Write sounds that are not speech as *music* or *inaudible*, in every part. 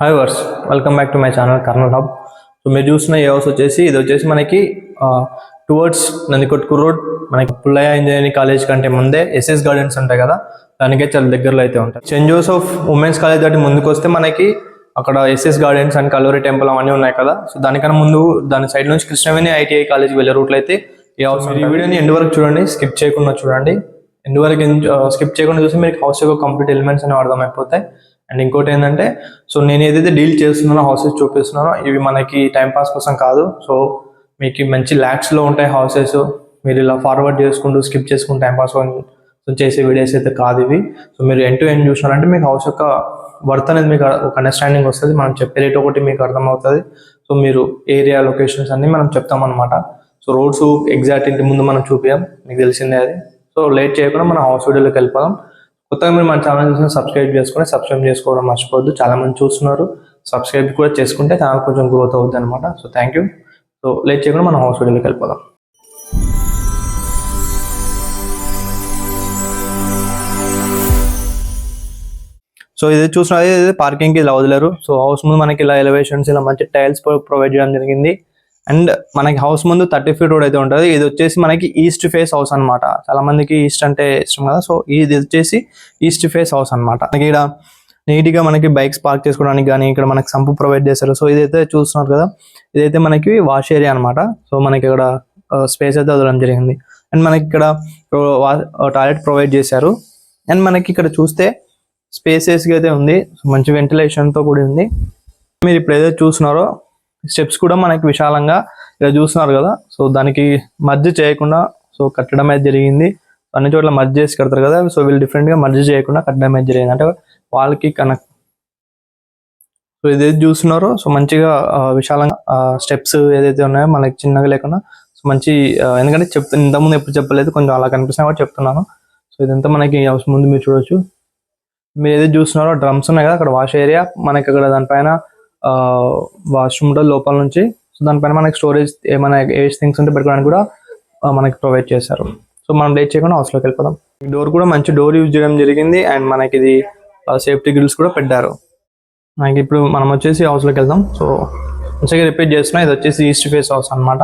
Hi verse welcome back to my channel Kurnool hub so మీరు చూసిన ఈ house వచ్చేసి ఇది వచ్చేసి మనకి టువర్డ్స్ నందికొట్కు రోడ్ మనకి పుల్లయ్య ఇంజనీరింగ్ కాలేజ్ కంటే ముందే ఎస్ఎస్ గార్డెన్స్ ఉంటాయి కదా దానికే చాలా దగ్గరలో అయితే ఉంటాయి. సెయింట్ జోసెఫ్ ఉమెన్స్ కాలేజ్ దాటి ముందుకు వస్తే మనకి అక్కడ SS gardens and Kalluri temple అవన్నీ ఉన్నాయి కదా. సో దానికన్నా ముందు దాని సైడ్ నుంచి కృష్ణవేణి ఐటీఐ కాలేజ్ వెళ్ళే రూట్లో అయితే ఈ హౌస్ ఈ వీడియోని ఎండ్ వరకు చూడండి స్కిప్ చేయకుండా చూడండి. ఎండ్ వరకు స్కిప్ చేయకుండా చూసి మీకు హౌస్ యొక్క కంప్లీట్ ఎలిమెంట్స్ అనేవి అర్థమైపోతాయి. అండ్ ఇంకోటి ఏంటంటే సో నేను ఏదైతే డీల్ చేస్తున్నానో హౌసెస్ చూపిస్తున్నానో ఇవి మనకి టైంపాస్ కోసం కాదు. సో మీకు మంచి ల్యాక్స్లో ఉంటాయి హౌసెస్ మీరు ఇలా ఫార్వర్డ్ చేసుకుంటూ స్కిప్ చేసుకుంటూ టైంపాస్ చేసే వీడియోస్ అయితే కాదు ఇవి. సో మీరు ఎండ్ టు ఎండ్ చూసినారంటే మీకు హౌస్ యొక్క వర్త్ అనేది మీకు ఒక అండర్స్టాండింగ్ వస్తుంది. మనం చెప్పే రేట్ ఒకటి మీకు అర్థమవుతుంది. సో మీరు ఏరియా లొకేషన్స్ అన్ని మనం చెప్తాం అనమాట సో రోడ్స్ ఎగ్జాక్ట్ ఇంటి ముందు మనం చూపించాం మీకు తెలిసిందే అది. సో లేట్ చేయకుండా మనం హౌస్ వీడియోలోకి వెళ్ళిపోదాం. కొత్తగా మీరు మన ఛానల్ చూసిన సబ్స్క్రైబ్ చేసుకుని సబ్స్క్రైబ్ చేసుకోవడం మర్చిపోవద్దు. చాలా మంది చూస్తున్నారు. సబ్స్క్రైబ్ కూడా చేసుకుంటే ఛానల్ కొంచెం గ్రోత్ అవుతుంది అనమాట so thank you so late చేయకుండా మనం హౌస్ వెళ్ళిపోదాం. సో ఇది చూసిన పార్కింగ్కి ఇలా వదిలేరు. సో హౌస్ ముందు మనకి ఇలా ఎలివేషన్స్ ఇలా మంచి టైల్స్ ప్రొవైడ్ చేయడం జరిగింది. అండ్ మనకి హౌస్ ముందు థర్టీ ఫీట్ రోడ్ అయితే ఉంటుంది. ఇది వచ్చేసి మనకి ఈస్ట్ ఫేస్ హౌస్ అన్నమాట. చాలా మందికి ఈస్ట్ అంటే ఇష్టం కదా. సో ఇది వచ్చేసి ఈస్ట్ ఫేస్ హౌస్ అన్నమాట. మనకి ఇక్కడ నీట్గా మనకి బైక్స్ పార్క్ చేసుకోవడానికి కానీ ఇక్కడ మనకి సంపు ప్రొవైడ్ చేశారు సో ఇదైతే చూస్తున్నారు కదా. ఇదైతే మనకి వాష్ ఏరియా అన్నమాట. సో మనకి ఇక్కడ స్పేస్ అయితే వదలడం జరిగింది. అండ్ మనకి ఇక్కడ టాయిలెట్ ప్రొవైడ్ చేశారు. అండ్ మనకి ఇక్కడ చూస్తే స్పేసెస్గా అయితే ఉంది. మంచి వెంటిలేషన్తో కూడి ఉంది. మీరు ఇప్పుడు ఏదైతే చూస్తున్నారో స్టెప్స్ కూడా మనకి విశాలంగా ఇలా చూస్తున్నారు కదా. సో దానికి మధ్య చేయకుండా సో కట్టడం అయితే జరిగింది. అన్ని చోట్ల మర్జ్ చేసి కడతారు కదా. సో వీళ్ళు డిఫరెంట్గా మర్జ్ చేయకుండా కట్టడం అయితే జరిగింది. అంటే వాళ్ళకి కనెక్ట్ సో ఏదైతే చూస్తున్నారో? సో మంచిగా విశాలంగా స్టెప్స్ ఏదైతే ఉన్నాయో మనకి చిన్నగా లేకుండా సో మంచి ఎందుకంటే చెప్ ఇంతకుముందు ఎప్పుడు చెప్పలేదు. కొంచెం అలా కనిపిస్తున్నా కూడా చెప్తున్నాను. సో ఇదంతా మనకి ముందు మీరు చూడొచ్చు. మీరు ఏదైతే చూస్తున్నారో డ్రమ్స్ ఉన్నాయి కదా అక్కడ వాష్ ఏరియా. మనకి అక్కడ దానిపైన వాష్రూమ్ ఉంటుంది లోపల నుంచి సో దానిపైన మనకి స్టోరేజ్ ఏమైనా ఏజ్ థింగ్స్ ఉంటే పెట్టుకోవడానికి కూడా మనకి ప్రొవైడ్ చేశారు. సో మనం లేట్ చేయకుండా హౌస్లోకి వెళ్ళిపోదాం. డోర్ కూడా మంచి డోర్ యూజ్ చేయడం జరిగింది అండ్ మనకి ఇది సేఫ్టీ గ్రిల్స్ కూడా పెట్టారు. మనకి ఇప్పుడు మనం వచ్చేసి హౌస్లోకి వెళ్దాం. సో మంచిగా రిపేర్ చేస్తున్నాం ఇది వచ్చేసి ఈస్ట్ ఫేస్ హౌస్ అన్నమాట.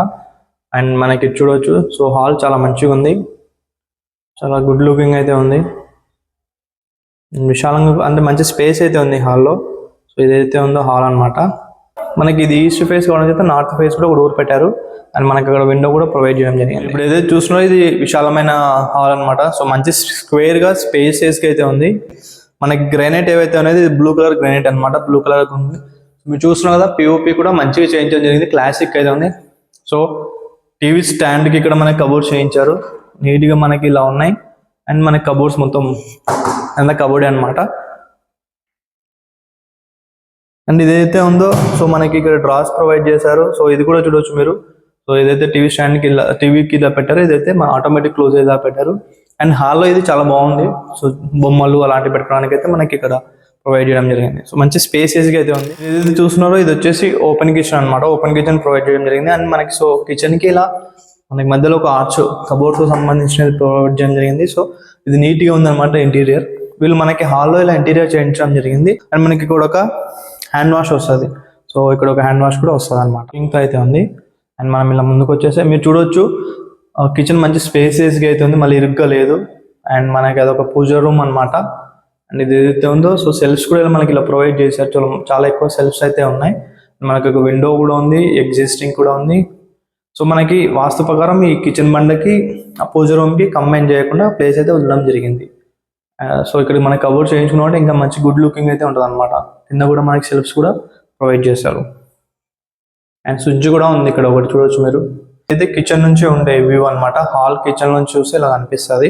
అండ్ మనకి చూడొచ్చు సో హాల్ చాలా మంచిగా ఉంది. చాలా గుడ్ లుకింగ్ అయితే ఉంది. విశాలంగా అంటే మంచి స్పేస్ అయితే ఉంది హాల్లో సో ఇదైతే ఉందో హాల్ అన్నమాట. మనకి ఇది ఈస్ట్ ఫేస్ కావడం చేత నార్త్ ఫేస్ కూడా ఒక డోర్ పెట్టారు. అండ్ మనకి అక్కడ విండో కూడా ప్రొవైడ్ చేయడం జరిగింది. ఇప్పుడు ఏదైతే చూసినా ఇది విశాలమైన హాల్ అన్నమాట. సో మంచి స్క్వేర్గా స్పేసెస్ అయితే ఉంది. మనకి గ్రానైట్ ఏవైతే అనేది బ్లూ కలర్ గ్రానైట్ అన్నమాట. బ్లూ కలర్ ఉంది. మీరు చూస్తున్నారు కదా పిఓపి కూడా మంచిగా చేయించడం జరిగింది. క్లాసిక్ అయితే ఉంది. సో టీవీ స్టాండ్కి ఇక్కడ మనకి కబోర్డ్స్ చేయించారు. నీట్గా మనకి ఇలా ఉన్నాయి. అండ్ మనకి కబోర్డ్స్ మొత్తం అంత కబోర్డ్ అన్నమాట. అండ్ ఇదైతే ఉందో సో మనకి ఇక్కడ డ్రాస్ ప్రొవైడ్ చేశారు. సో ఇది కూడా చూడొచ్చు మీరు. సో ఏదైతే టీవీ స్టాండ్కి ఇలా టీవీకి ఇలా పెట్టారో. ఇదైతే మన ఆటోమేటిక్ క్లోజ్ ఇలా పెట్టారు. అండ్ హాల్లో ఇది చాలా బాగుంది. సో బొమ్మలు అలాంటివి పెట్టుకోవడానికి అయితే మనకి ఇక్కడ ప్రొవైడ్ చేయడం జరిగింది. సో మంచి స్పేసెస్గా అయితే ఉంది. ఏదైతే చూస్తున్నారో ఇది వచ్చేసి ఓపెన్ కిచెన్ అన్నమాట. ఓపెన్ కిచెన్ ప్రొవైడ్ చేయడం జరిగింది. అండ్ మనకి సో కిచెన్కి ఇలా మనకి మధ్యలో ఒక ఆర్చ్ కబోర్డ్స్ సంబంధించినది ప్రొవైడ్ చేయడం జరిగింది. సో ఇది నీట్గా ఉందన్నమాట ఇంటీరియర్ వీళ్ళు మనకి హాల్లో ఇలా ఇంటీరియర్ చేయించడం జరిగింది. అండ్ మనకి కూడా ఒక హ్యాండ్ వాష్ వస్తుంది. సో ఇక్కడ ఒక హ్యాండ్ వాష్ కూడా వస్తుంది అనమాట ఇంకా అయితే ఉంది. అండ్ మనం ఇలా ముందుకు వచ్చేసి మీరు చూడొచ్చు కిచెన్ మంచి స్పేసెస్గా అయితే ఉంది. మళ్ళీ ఇరుగ్గా లేదు. అండ్ మనకి అదొక పూజ రూమ్ అన్నమాట. అండ్ ఇది ఏదైతే ఉందో సో సెల్ఫ్స్ కూడా ఇలా మనకి ఇలా ప్రొవైడ్ చేశారు. చాలా చాలా ఎక్కువ సెల్ఫ్స్ అయితే ఉన్నాయి. మనకి ఒక విండో కూడా ఉంది ఎగ్జిస్టింగ్ కూడా ఉంది. సో మనకి వాస్తు ప్రకారం ఈ కిచెన్ బండకి ఆ పూజ రూమ్కి కంబైన్ చేయకుండా ప్లేస్ అయితే వదలడం జరిగింది. సో ఇక్కడ మనకి కవర్ చేయించుకున్నట్టు ఇంకా మంచి గుడ్ లుకింగ్ అయితే ఉంటుంది అనమాట కింద కూడా మనకి సెల్ఫ్స్ కూడా ప్రొవైడ్ చేశారు అండ్ స్విచ్ కూడా ఉంది ఇక్కడ ఒకటి చూడొచ్చు మీరు. అయితే కిచెన్ నుంచి ఉండే వ్యూ అన్నమాట. హాల్ కిచెన్ నుంచి చూస్తే ఇలా కనిపిస్తుంది.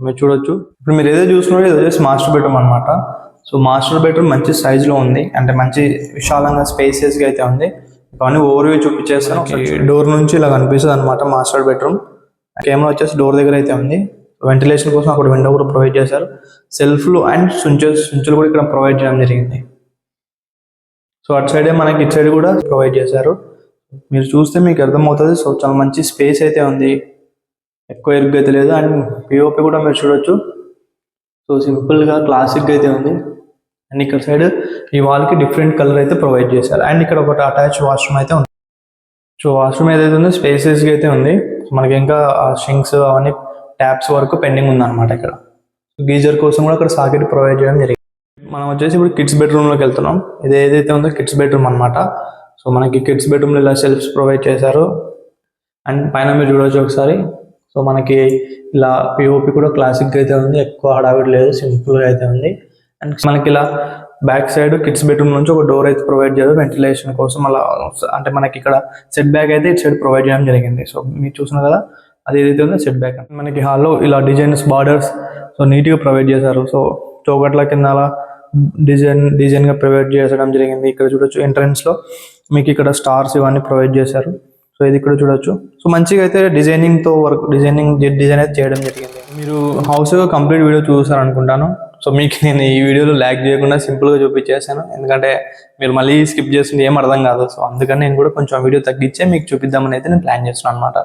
మీరు చూడొచ్చు. ఇప్పుడు మీరు ఏదో చూసుకున్నారో ఇది వచ్చేసి మాస్టర్ బెడ్రూమ్ అనమాట సో మాస్టర్ బెడ్రూమ్ మంచి size లో ఉంది. అంటే మంచి విశాలంగా స్పేసెస్గా అయితే ఉంది. కానీ ఓవర్ వ్యూ చూపించేస్తాను డోర్ నుంచి ఇలా కనిపిస్తుంది అనమాట మాస్టర్ బెడ్రూమ్ కెమెరా వచ్చేసి డోర్ దగ్గర అయితే ఉంది. వెంటిలేషన్ కోసం అక్కడ విండో కూడా ప్రొవైడ్ చేశారు. సెల్ఫ్లు అండ్ సుంచెస్ సుంచులు కూడా ఇక్కడ ప్రొవైడ్ చేయడం జరిగింది. సో అటు సైడే మనకి ఇటు సైడ్ కూడా ప్రొవైడ్ చేశారు. మీరు చూస్తే మీకు అర్థమవుతుంది సో చాలా మంచి స్పేస్ అయితే ఉంది. ఎక్కువ ఇరుగ్గా అయితే లేదు అండ్ పిఓపి కూడా మీరు చూడొచ్చు. సో సింపుల్గా క్లాసిక్గా అయితే ఉంది. అండ్ ఇక్కడ సైడ్ ఈ వాల్కి డిఫరెంట్ కలర్ అయితే ప్రొవైడ్ చేశారు. అండ్ ఇక్కడ ఒకటి అటాచ్ వాష్రూమ్ అయితే ఉంది. సో వాష్రూమ్ ఏదైతే ఉందో స్పేసెస్గా అయితే ఉంది. మనకి ఇంకా షింక్స్ అవన్నీ ట్యాప్స్ వరకు పెండింగ్ ఉందన్నమాట ఇక్కడ. గీజర్ కోసం కూడా అక్కడ సాకెట్ ప్రొవైడ్ చేయడం జరిగింది. మనం వచ్చేసి ఇప్పుడు కిడ్స్ బెడ్రూమ్లోకి వెళ్తున్నాం. ఇది ఏదైతే ఉందో కిడ్స్ బెడ్రూమ్ అనమాట సో మనకి కిడ్స్ బెడ్రూమ్లో ఇలా సెల్ఫ్స్ ప్రొవైడ్ చేశారు. అండ్ పైన మీరు చూడవచ్చు ఒకసారి. సో మనకి ఇలా పిఓపి కూడా క్లాసిక్గా అయితే ఉంది. ఎక్కువ హడావిడి లేదు. సింపుల్గా అయితే ఉంది. అండ్ మనకి ఇలా బ్యాక్ సైడ్ కిడ్స్ బెడ్రూమ్ నుంచి ఒక డోర్ అయితే ప్రొవైడ్ చేయడం వెంటిలేషన్ కోసం అలా అంటే మనకి ఇక్కడ సెట్ బ్యాక్ అయితే ఇటు సైడ్ ప్రొవైడ్ చేయడం జరిగింది. సో మీరు చూసిన కదా? అది ఏదైతే ఉందో సెట్ బ్యాక్ మనకి హాల్లో ఇలా డిజైన్స్ బార్డర్స్ సో నీట్గా ప్రొవైడ్ చేశారు. సో చౌకట్ల కింద అలా డిజైన్ డిజైన్గా ప్రొవైడ్ చేయడం జరిగింది. ఇక్కడ చూడొచ్చు entrance లో మీకు ఇక్కడ స్టార్స్ ఇవన్నీ ప్రొవైడ్ చేశారు. సో ఇది ఇక్కడ చూడొచ్చు. సో మంచిగా అయితే డిజైనింగ్తో వర్క్ డిజైనింగ్ డిజైన్ అయితే చేయడం జరిగింది. మీరు హౌస్ కంప్లీట్ వీడియో చూసారు అనుకుంటాను సో మీకు నేను ఈ వీడియోలో ల్యాక్ చేయకుండా సింపుల్గా చూపించేసాను ఎందుకంటే మీరు మళ్ళీ స్కిప్ చేస్తుంటే ఏం అర్థం కాదు. సో అందుకని నేను కూడా కొంచెం వీడియో తగ్గించే మీకు చూపిద్దామని అయితే నేను ప్లాన్ చేస్తున్నాను అనమాట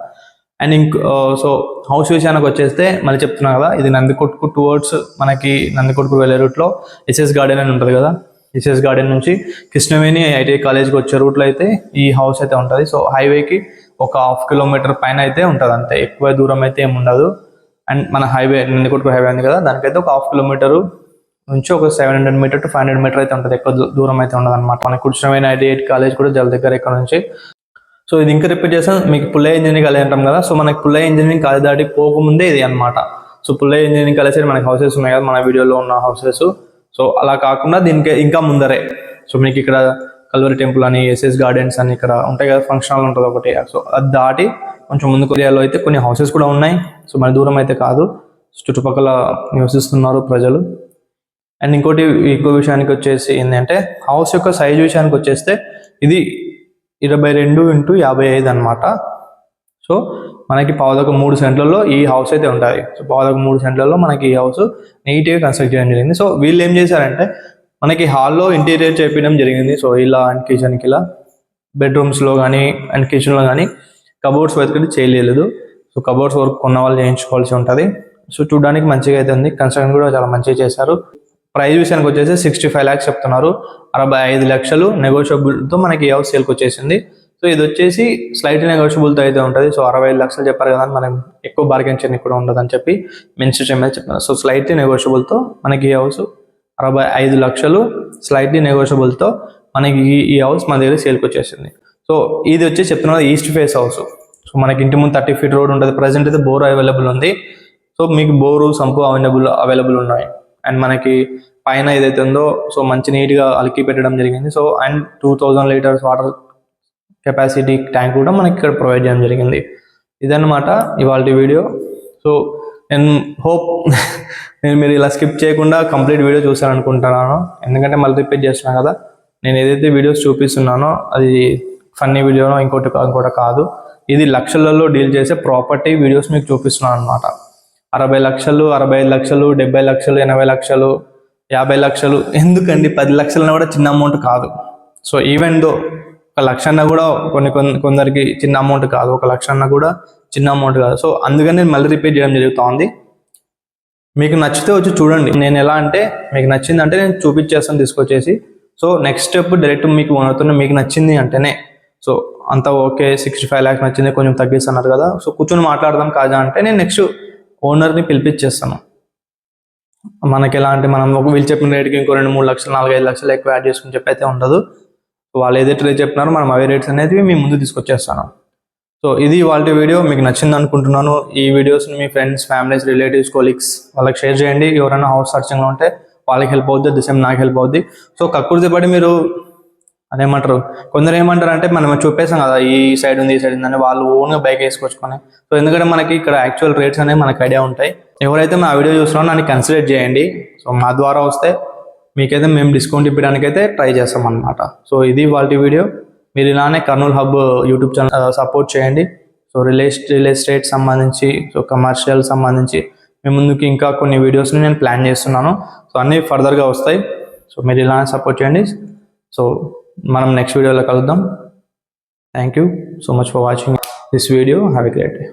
అండ్ ఇంక సో హౌస్ విషయానికి వచ్చేస్తే మళ్ళీ చెప్తున్నా కదా ఇది నందికొట్కు టువర్డ్స్ మనకి నందికొట్కు వెళ్ళే రూట్లో ఎస్ఎస్ గార్డెన్ అని ఉంటుంది కదా ఎస్ఎస్ గార్డెన్ నుంచి కృష్ణవేణి ఐటీఐ కాలేజ్కి వచ్చే రూట్లో అయితే ఈ హౌస్ అయితే ఉంటుంది. సో హైవేకి ఒక హాఫ్ కిలోమీటర్ పైన అయితే ఉంటుంది అంతే ఎక్కువ దూరం అయితే ఏమి ఉండదు. అండ్ మన హైవే నందికొట్కు హైవే ఉంది కదా దానికైతే ఒక హాఫ్ కిలోమీటర్ నుంచి ఒక seven hundred metre to five hundred metre అయితే ఉంటుంది ఎక్కువ దూరం అయితే ఉండదు అనమాట మనకి కృష్ణవేణి ఐటీఐ కాలేజ్ కూడా జల దగ్గర ఇక్కడ నుంచి సో ఇది ఇంకా రిపీట్ చేస్తాను మీకు పుల్లయ్య ఇంజనీరింగ్ కాలేజ్ అంటాం కదా. సో మనకి పుల్లయ్య ఇంజనీరింగ్ కాలేజ్ దాటి పోకముందే ఇది అన్నమాట. సో పుల్లయ్య ఇంజనీరింగ్ కాలేజ్ మనకి హౌసెస్ ఉన్నాయి కదా మన వీడియోలో ఉన్న హౌసెస్ సో అలా కాకుండా దీనికి ఇంకా ముందరే. సో మీకు ఇక్కడ కల్వరి టెంపుల్ అని ఎస్ఎస్ గార్డెన్స్ అని ఇక్కడ ఉంటాయి కదా ఫంక్షన్ హాల్ ఉంటుంది ఒకటి. సో అది దాటి కొంచెం ముందు ఏరియాలో అయితే కొన్ని హౌసెస్ కూడా ఉన్నాయి. సో మన దూరం అయితే కాదు. చుట్టుపక్కల నివసిస్తున్నారు ప్రజలు. అండ్ ఇంకోటి ఇంకో విషయానికి వచ్చేసి ఏంటంటే హౌస్ యొక్క సైజ్ విషయానికి వచ్చేస్తే ఇది ఇరవై రెండు ఇంటూ యాభై ఐదు అనమాట సో మనకి పావులకు మూడు సెంట్లలో ఈ హౌస్ అయితే ఉంటుంది. సో పావులకు మూడు సెంట్లలో మనకి ఈ హౌస్ నీట్గా కన్స్ట్రక్ట్ చేయడం జరిగింది. సో వీళ్ళు ఏం చేశారంటే మనకి హాల్లో ఇంటీరియర్ చేపించడం జరిగింది. సో ఇలా అండ్ కిచెన్కి ఇలా. బెడ్రూమ్స్లో కానీ అండ్ కిచెన్లో కానీ కబోర్డ్స్ వర్క్ చేయలేదు. సో కబోర్డ్స్ వర్క్ కొన్న వాళ్ళు చేయించుకోవాల్సి ఉంటుంది. సో చూడడానికి మంచిగా అయితే ఉంది. కన్స్ట్రక్షన్ కూడా చాలా మంచిగా చేశారు. ప్రైస్ విషయానికి వచ్చేసి సిక్స్టీ ఫైవ్ ల్యాక్స్ చెప్తున్నారు. అరవై ఐదు లక్షలు నెగోషియబుల్తో మనకి ఈ హౌస్ సేల్కి వచ్చేసింది. సో ఇది వచ్చేసి స్లైట్ నెగోషియబుల్తో అయితే ఉంటుంది. సో అరవై ఐదు లక్షలు చెప్పారు కదా అని మనం ఎక్కువ బార్గెన్ చేయని కూడా ఉండదని చెప్పి మెన్షన్ చేయమని చెప్పారు సో స్లైట్లీ నెగోషియబుల్తో మనకి ఈ హౌస్ అరవై ఐదు లక్షలు స్లైట్లీ నెగోషియబుల్తో మనకి ఈ- హౌస్ మన దగ్గర సేల్కి వచ్చేసింది. సో ఇది వచ్చి చెప్తున్నది ఈస్ట్ ఫేస్ హౌస్ సో మనకి ఇంటి ముందు థర్టీ ఫీట్ రోడ్ ఉంటుంది. ప్రజెంట్ అయితే బోర్ అవైలబుల్ ఉంది. సో మీకు బోరు సంపు అవైలబుల్ అవైలబుల్ ఉన్నాయి. అండ్ మనకి పైన ఏదైతే ఉందో సో మంచి నీట్గా అలికి పెట్టడం జరిగింది. So and two thousand litres water capacity tank కూడా మనకి ఇక్కడ ప్రొవైడ్ చేయడం జరిగింది. ఇదన్నమాట ఇవాళ వీడియో. సో నేను హోప్ *laughs* నేను మీరు ఇలా స్కిప్ చేయకుండా కంప్లీట్ వీడియో చూసాను అనుకుంటున్నాను ఎందుకంటే మళ్ళీ రిపీట్ చేస్తున్నాను కదా నేను ఏదైతే వీడియోస్ చూపిస్తున్నానో అది ఫన్నీ వీడియోనో ఇంకోటి ఇంకోటి కాదు. ఇది లక్షలలో డీల్ చేసే ప్రాపర్టీ వీడియోస్ మీకు చూపిస్తున్నాను అనమాట అరవై లక్షలు అరవై ఐదు లక్షలు డెబ్బై లక్షలు ఎనభై లక్షలు యాభై లక్షలు. ఎందుకండి? పది లక్షలన్నా కూడా చిన్న అమౌంట్ కాదు. సో ఈవెన్ దో ఒక లక్ష అన్న కూడా కొన్ని కొన్ని కొందరికి చిన్న అమౌంట్ కాదు. ఒక లక్ష అన్న కూడా చిన్న అమౌంట్ కాదు. సో అందుకని నేను మళ్ళీ రిపీట్ చేయడం జరుగుతోంది. మీకు నచ్చితే వచ్చి చూడండి. నేను ఎలా అంటే మీకు నచ్చింది అంటే నేను చూపించేస్తాను తీసుకొచ్చేసి. సో నెక్స్ట్ స్టెప్ డైరెక్ట్ మీకు అవుతున్న మీకు నచ్చింది అంటేనే. సో అంత ఓకే సిక్స్టీ ఫైవ్ ల్యాక్స్ నచ్చింది కొంచెం తగ్గిస్తున్నారు కదా. సో కూర్చొని మాట్లాడదాం కాదా అంటే నేను నెక్స్ట్ ఓనర్ని పిలిపించేస్తాను. మనకి ఎలా అంటే మనం ఒక వీళ్ళు చెప్పిన రేట్కి ఇంకో రెండు మూడు లక్షలు నాలుగు ఐదు లక్షలు ఎక్కువ యాడ్ చేసుకుని చెప్పి అయితే ఉండదు. వాళ్ళు ఏదైతే రేట్ చెప్పినారో మనం అవే రేట్స్ అనేది మీ ముందు తీసుకొచ్చేస్తాను. సో ఇది వాళ్ళ వీడియో మీకు నచ్చింది అనుకుంటున్నాను. ఈ వీడియోస్ని మీ ఫ్రెండ్స్ ఫ్యామిలీస్ రిలేటివ్స్ కొలీగ్స్ వాళ్ళకి షేర్ చేయండి. ఎవరైనా హౌస్ సర్చింగ్లో ఉంటే వాళ్ళకి హెల్ప్ అవుద్ది ది సేమ్ నాకు హెల్ప్ అవుద్ది. సో కక్కుర్తి పడి మీరు అదేమంటారు? కొందరు ఏమంటారు అంటే మనం చూపేసాం కదా ఈ సైడ్ ఉంది ఈ సైడ్ ఉంది అని వాళ్ళు ఓన్గా బైక్ వేసుకొచ్చుకొని. సో ఎందుకంటే మనకి ఇక్కడ యాక్చువల్ రేట్స్ అనేవి మనకి ఐడియా ఉంటాయి. ఎవరైతే మా వీడియో చూస్తున్నారో నన్ను కన్సిడర్ చేయండి. సో మా ద్వారా వస్తే మీకైతే మేము డిస్కౌంట్ ఇవ్వడానికి అయితే ట్రై చేస్తాం అనమాట సో ఇది వాళ్ళ వీడియో మీరు ఇలానే Kurnool hub YouTube channel support చేయండి. సో రియల్ రియల్ ఎస్టేట్ సంబంధించి సో కమర్షియల్ సంబంధించి మీ ముందుకి ఇంకా కొన్ని వీడియోస్ని నేను ప్లాన్ చేస్తున్నాను. సో అన్నీ ఫర్దర్గా వస్తాయి. సో మీరు ఇలానే సపోర్ట్ చేయండి. సో మనం నెక్స్ట్ వీడియోలో కలుద్దాం. Thank you so much for watching this video have a great day